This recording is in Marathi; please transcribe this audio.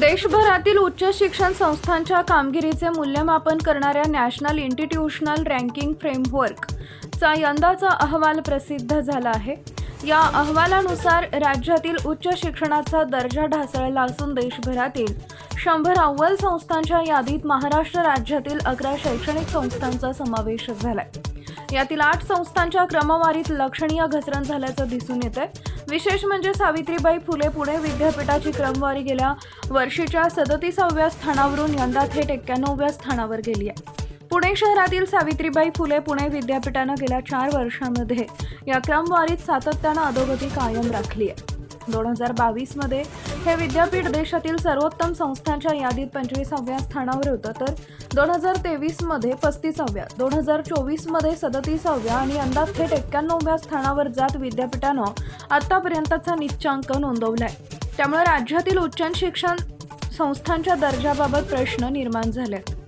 देशभरातील उच्च शिक्षण संस्थांच्या कामगिरीचे मूल्यमापन करणाऱ्या नॅशनल इन्स्टिट्यूशनल रँकिंग फ्रेमवर्कचा यंदाचा अहवाल प्रसिद्ध झाला आहे. या अहवालानुसार राज्यातील उच्च शिक्षणाचा दर्जा ढासळला असून देशभरातील शंभर अव्वल संस्थांच्या यादीत महाराष्ट्र राज्यातील अकरा शैक्षणिक संस्थांचा समावेश आहे यातील आठ संस्थांच्या क्रमवारीत लक्षणीय घसरण झाल्याचं दिसून येतंय. विशेष म्हणजे सावित्रीबाई फुले पुणे विद्यापीठाची क्रमवारी गेल्या वर्षीच्या सदतीसाव्या स्थानावरून यंदा थेट एक्क्याण्णवव्या स्थानावर गेली आहे. पुणे शहरातील सावित्रीबाई फुले पुणे विद्यापीठानं गेल्या चार वर्षांमध्ये या क्रमवारीत सातत्यानं अधोगती कायम राखली आहे. दोन हजार बावीसमध्ये हे विद्यापीठ देशातील सर्वोत्तम संस्थांच्या यादीत पंचवीसाव्या स्थानावर होतं. तर दोन हजार तेवीसमध्ये पस्तीसाव्या दोन हजार चोवीसमध्ये सदतीसाव्या आणि अंदाज थेट एक्क्याण्णव्या स्थानावर जात विद्यापीठानं आत्तापर्यंतचा निच्चांक नोंदवलाय. त्यामुळे राज्यातील उच्च शिक्षण संस्थांच्या दर्जाबाबत प्रश्न निर्माण झाले